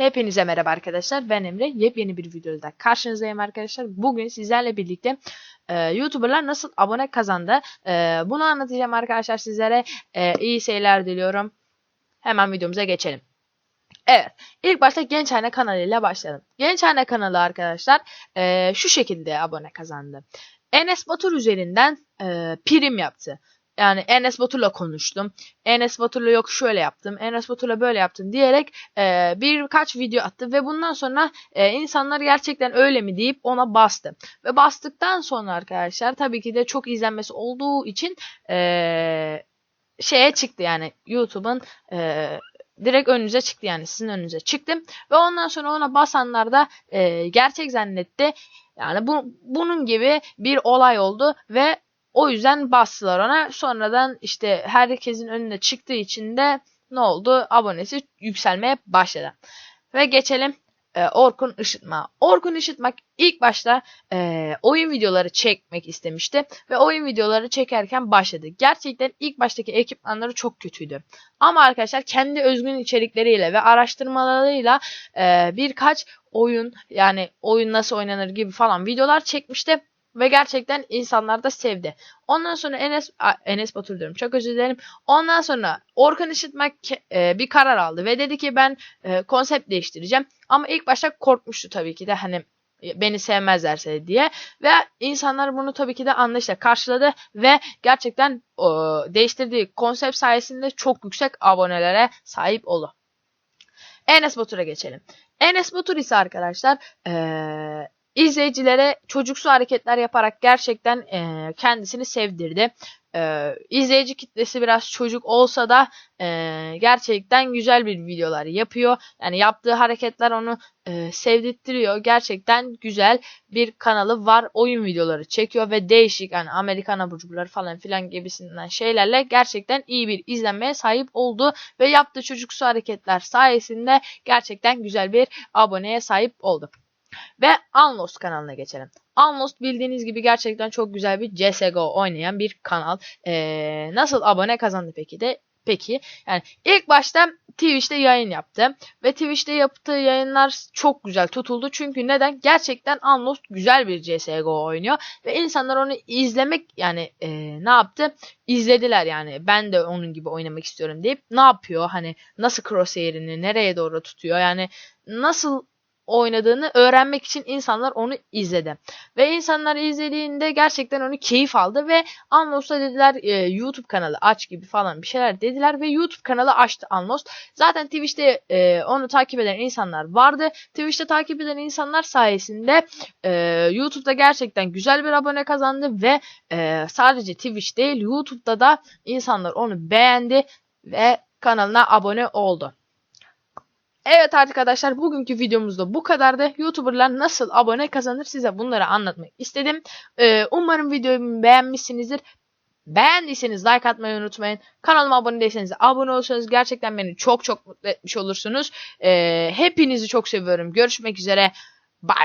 Hepinize merhaba arkadaşlar. Ben Emre. Yepyeni bir videoda karşınızdayım arkadaşlar. Bugün sizlerle birlikte e, YouTuber'lar nasıl abone kazandı? E, bunu anlatacağım arkadaşlar sizlere. E, iyi seyirler diliyorum. Hemen videomuza geçelim. Evet. İlk başta Genç Hane kanalıyla başlayalım. Genç Hane kanalı arkadaşlar e, şu şekilde abone kazandı. Enes Batur üzerinden e, prim yaptı. Yani Enes Batur'la konuştum. Enes Batur'la yok şöyle yaptım. Enes Batur'la böyle yaptım diyerek e, birkaç video attı ve bundan sonra e, insanlar gerçekten öyle mi deyip ona bastı. Ve bastıktan sonra arkadaşlar tabii ki de çok izlenmesi olduğu için e, şeye çıktı yani YouTube'un e, direkt önünüze çıktı yani sizin önünüze çıktı ve ondan sonra ona basanlar da e, gerçek zannetti. Yani bu bunun gibi bir olay oldu ve o yüzden bastılar ona. Sonradan işte herkesin önüne çıktığı için de ne oldu? Abonesi yükselmeye başladı. Ve geçelim e, Orkun Işıtma. Orkun Işıtmak ilk başta e, oyun videoları çekmek istemişti ve oyun videoları çekerken başladı. Gerçekten ilk baştaki ekipmanları çok kötüydü. Ama arkadaşlar kendi özgün içerikleriyle ve araştırmalarıyla e, birkaç oyun yani oyun nasıl oynanır gibi falan videolar çekmişti. Ve gerçekten insanlar da sevdi. Ondan sonra Enes, Enes Batur diyorum çok özür dilerim. Ondan sonra Orkun Işıtmak e, bir karar aldı ve dedi ki ben e, konsept değiştireceğim. Ama ilk başta korkmuştu tabii ki de hani e, beni sevmezlerse diye ve insanlar bunu tabii ki de anlayışla karşıladı ve gerçekten e, değiştirdiği konsept sayesinde çok yüksek abonelere sahip oldu. Enes Batur'a geçelim. Enes Batur ise arkadaşlar eee izleyicilere çocuksu hareketler yaparak gerçekten e, kendisini sevdirdi. E, izleyici kitlesi biraz çocuk olsa da e, gerçekten güzel bir videolar yapıyor. Yani yaptığı hareketler onu e, sevdirttiriyor. Gerçekten güzel bir kanalı var. Oyun videoları çekiyor ve değişik yani Amerikan aburcuları falan filan gibisinden şeylerle gerçekten iyi bir izlenmeye sahip oldu ve yaptığı çocuksu hareketler sayesinde gerçekten güzel bir aboneye sahip oldu. Ve Unlost kanalına geçelim. Unlost bildiğiniz gibi gerçekten çok güzel bir CSGO oynayan bir kanal. Ee, nasıl abone kazandı peki de? Peki yani ilk başta Twitch'te yayın yaptı ve Twitch'te yaptığı yayınlar çok güzel tutuldu. Çünkü neden? Gerçekten Unlost güzel bir CSGO oynuyor ve insanlar onu izlemek yani e, ne yaptı? İzlediler yani ben de onun gibi oynamak istiyorum deyip ne yapıyor? Hani nasıl crosshair'ini nereye doğru tutuyor? Yani nasıl oynadığını öğrenmek için insanlar onu izledi. Ve insanlar izlediğinde gerçekten onu keyif aldı ve Unlost'a dediler e, YouTube kanalı aç gibi falan bir şeyler dediler ve YouTube kanalı açtı Unlost. Zaten Twitch'te e, onu takip eden insanlar vardı. Twitch'te takip eden insanlar sayesinde e, YouTube'da gerçekten güzel bir abone kazandı ve e, sadece Twitch değil YouTube'da da insanlar onu beğendi ve kanalına abone oldu. Evet arkadaşlar bugünkü videomuzda bu kadardı. YouTuber'lar nasıl abone kazanır size bunları anlatmak istedim. Ee, umarım videomu beğenmişsinizdir. Beğendiyseniz like atmayı unutmayın. Kanalıma abone değilseniz abone olursanız gerçekten beni çok çok mutlu etmiş olursunuz. Ee, hepinizi çok seviyorum. Görüşmek üzere.